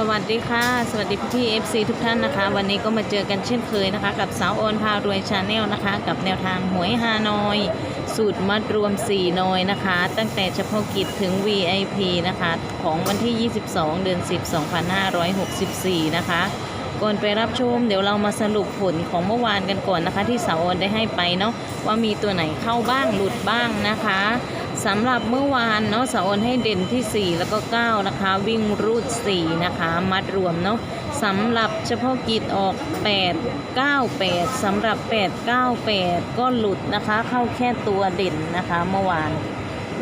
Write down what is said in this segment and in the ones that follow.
สวัสดีค่ะ สวัสดีพี่พี่เอฟซีทุกท่านนะคะ วันนี้ก็มาเจอกันเช่นเคยนะคะ กับสาวโอนพารวยชาแนลนะคะ กับแนวทางหวยฮานอย สูตรมัดรวม 4 นอยนะคะ ตั้งแต่เฉพาะกิจถึง VIP นะคะ ของวันที่ 22 เดือน 10 2564 นะคะ ก่อนไปรับชม เดี๋ยวเรามาสรุปผลของเมื่อวานกันก่อนนะคะ ที่สาวโอนได้ให้ไปเนาะว่ามีตัวไหนเข้าบ้างหลุดบ้างนะคะ สำหรับเมื่อวานเนาะสาวโอนให้เด่นที่ 4 แล้วก็ 9 นะคะ วิ่งรูด 4 นะคะ มัดรวมเนาะสำหรับเฉพาะกิจออก 8 9 8 สำหรับ 8 9 8 ก็หลุดนะคะ เข้าแค่ตัวเด่นนะคะ เมื่อวาน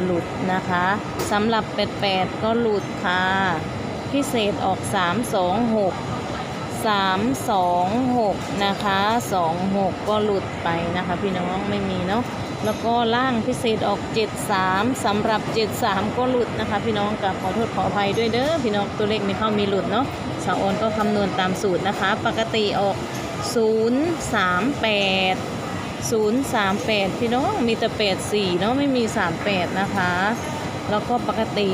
หลุดนะคะสำหรับ 88 ก็หลุดค่ะ พิเศษออก 3 2 6 สามสองหกนะคะสองหกก็หลุดไปนะคะ พี่น้องไม่มีเนาะแล้วก็ล่างพิเศษออกเจ็ดสามสำหรับเจ็ดสามก็หลุดนะคะ พี่น้องกับขอโทษขออภัยด้วยเด้อพี่น้องตัวเลขไม่เข้ามีหลุดเนาะสาวโอนก็คำนวณตามสูตรนะคะ ปกติออกศูนย์สามแปดศูนย์สามแปดพี่น้องมีแต่แปดสี่เนาะไม่มีสามแปดนะคะ แล้วก็ปกติ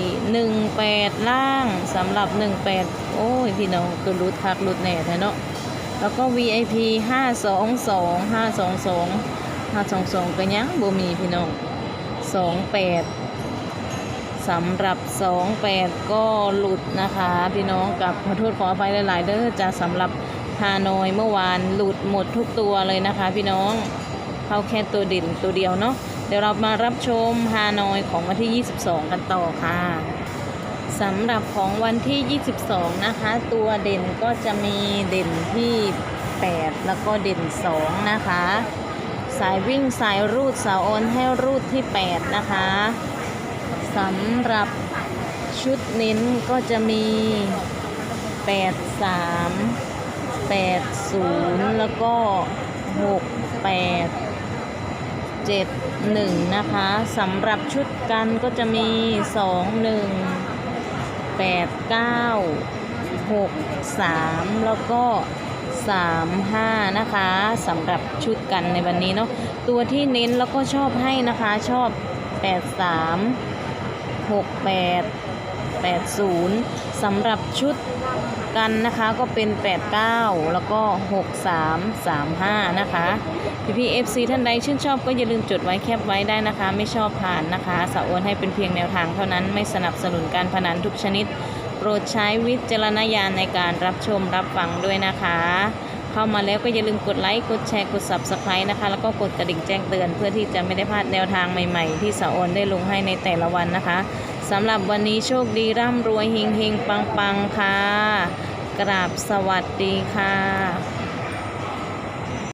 18 ล่างสำหรับ 18 โอ้ย พี่น้องคือรุดคักรุดแน่แท้เนาะแล้วก็ VIP 522 522 522ก็ยังบ่มีพี่น้อง 28สำหรับ 28 ก็หลุดนะคะ พี่น้องกับขอโทษขออภัยหลาย ๆ เด้อจะสำหรับฮานอยเมื่อวานหลุดหมดทุกตัวเลยนะคะ พี่น้อง เข้าแค่ตัวเด่นตัวเดียวเนาะเดี๋ยวเรามารับชมฮานอยของวันที่ 22 กันต่อค่ะสำหรับของวันที่ 22 นะคะ ตัวเด่นก็จะมีเด่นที่ 8 แล้วก็เด่น 2 นะคะ สายวิ่งสายรูดสาวโอนให้รูดที่ 8 นะคะสำหรับชุดเน้นก็จะมี 8 3 8 0 แล้วก็ 6 8 เจ็ดหนึ่งนะคะสำหรับชุดกันก็จะมีสองหนึ่งแปดเก้าหกสามแล้วก็สามห้านะคะสำหรับชุดกันในวันนี้เนาะตัวที่เน้นแล้วก็ชอบให้นะคะชอบแปดสามหกแปดแปดศูนย์สำหรับชุดกันนะคะก็เป็น 89 แล้วก็ 6335 นะคะ พี่พี่เอฟซีท่านใดชื่นชอบก็อย่าลืมจดไว้แคปไว้ได้นะคะ ไม่ชอบผ่านนะคะสาวโอนให้เป็นเพียงแนวทางเท่านั้นไม่สนับสนุนการพนันทุกชนิด โปรดใช้วิจารณญาณในการรับชมรับฟังด้วยนะคะ เข้ามาแล้วก็อย่าลืมกดไลค์กดแชร์กด subscribe นะคะ แล้วก็กดกระดิ่งแจ้งเตือน เพื่อที่จะไม่ได้พลาดแนวทางใหม่ๆ ที่สาวโอนได้ลงให้ในแต่ละวันนะคะสำหรับวันนี้โชคดีร่ำรวยเฮงๆปังๆค่ะกราบสวัสดีค่ะ